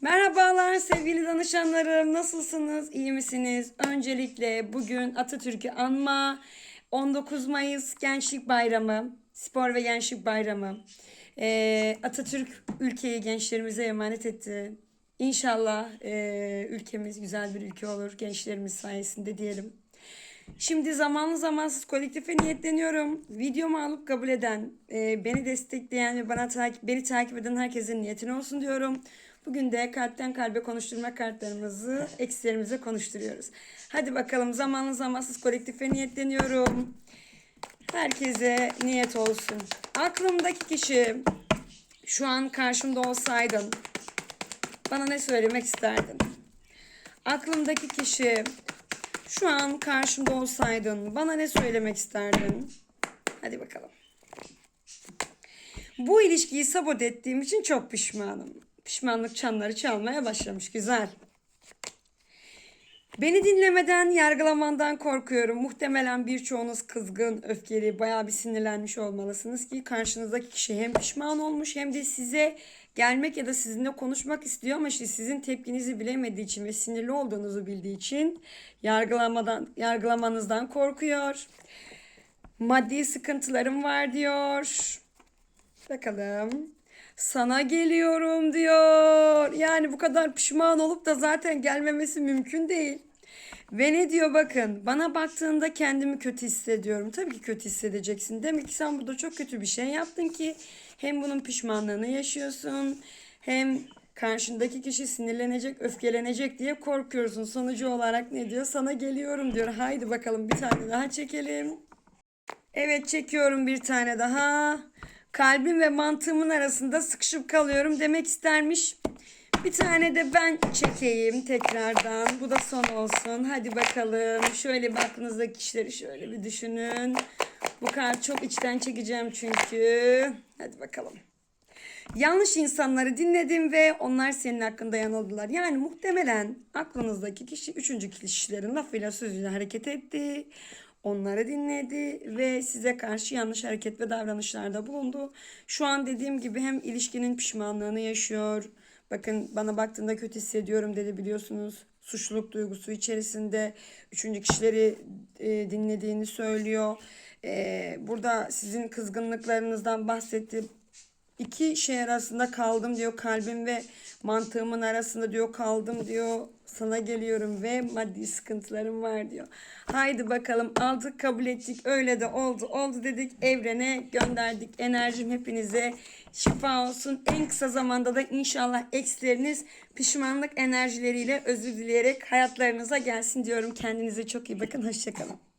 Merhabalar sevgili danışanlarım. Nasılsınız? İyi misiniz? Öncelikle bugün Atatürk'ü anma 19 Mayıs Gençlik Bayramı, Spor ve Gençlik Bayramı. Ee, Atatürk ülkeyi gençlerimize emanet etti. İnşallah e, ülkemiz güzel bir ülke olur gençlerimiz sayesinde diyelim. Şimdi zamanlı zamansız kolektife niyetleniyorum. Videomu alıp kabul eden, e, beni destekleyen ve bana takip, beni takip eden herkesin niyetine olsun diyorum. Bugün de kalpten kalbe konuşturma kartlarımızı eksilerimize konuşturuyoruz. Hadi bakalım zamanlı zamansız kolektife niyetleniyorum. Herkese niyet olsun. Aklımdaki kişi şu an karşımda olsaydın bana ne söylemek isterdin? Aklımdaki kişi şu an karşımda olsaydın bana ne söylemek isterdin? Hadi bakalım. Bu ilişkiyi sabot ettiğim için çok pişmanım. Pişmanlık çanları çalmaya başlamış. Güzel. Beni dinlemeden, yargılamandan korkuyorum. Muhtemelen birçoğunuz kızgın, öfkeli, bayağı bir sinirlenmiş olmalısınız ki karşınızdaki kişi hem pişman olmuş hem de size gelmek ya da sizinle konuşmak istiyor ama işte sizin tepkinizi bilemediği için ve sinirli olduğunuzu bildiği için yargılamadan, yargılamanızdan korkuyor. Maddi sıkıntılarım var diyor. Bakalım. Sana geliyorum diyor. Yani bu kadar pişman olup da zaten gelmemesi mümkün değil. Ve ne diyor bakın bana baktığında kendimi kötü hissediyorum. Tabii ki kötü hissedeceksin. Demek ki sen burada çok kötü bir şey yaptın ki hem bunun pişmanlığını yaşıyorsun hem karşındaki kişi sinirlenecek, öfkelenecek diye korkuyorsun. Sonucu olarak ne diyor? Sana geliyorum diyor. Haydi bakalım bir tane daha çekelim. Evet çekiyorum bir tane daha. Kalbim ve mantığımın arasında sıkışıp kalıyorum demek istermiş. Bir tane de ben çekeyim tekrardan. Bu da son olsun. Hadi bakalım. Şöyle bir aklınızdaki kişileri şöyle bir düşünün. Bu kart çok içten çekeceğim çünkü. Hadi bakalım. Yanlış insanları dinledim ve onlar senin hakkında yanıldılar. Yani muhtemelen aklınızdaki kişi üçüncü kişilerin lafıyla sözüyle hareket etti. Onları dinledi ve size karşı yanlış hareket ve davranışlarda bulundu. Şu an dediğim gibi hem ilişkinin pişmanlığını yaşıyor. Bakın bana baktığında kötü hissediyorum dedi biliyorsunuz. Suçluluk duygusu içerisinde üçüncü kişileri e, dinlediğini söylüyor. E, burada sizin kızgınlıklarınızdan bahsetti iki şey arasında kaldım diyor. Kalbim ve mantığımın arasında diyor kaldım diyor. Sana geliyorum ve maddi sıkıntılarım var diyor. Haydi bakalım aldık kabul ettik öyle de oldu oldu dedik evrene gönderdik enerjim hepinize şifa olsun. En kısa zamanda da inşallah eksileriniz pişmanlık enerjileriyle özür dileyerek hayatlarınıza gelsin diyorum. Kendinize çok iyi bakın hoşçakalın.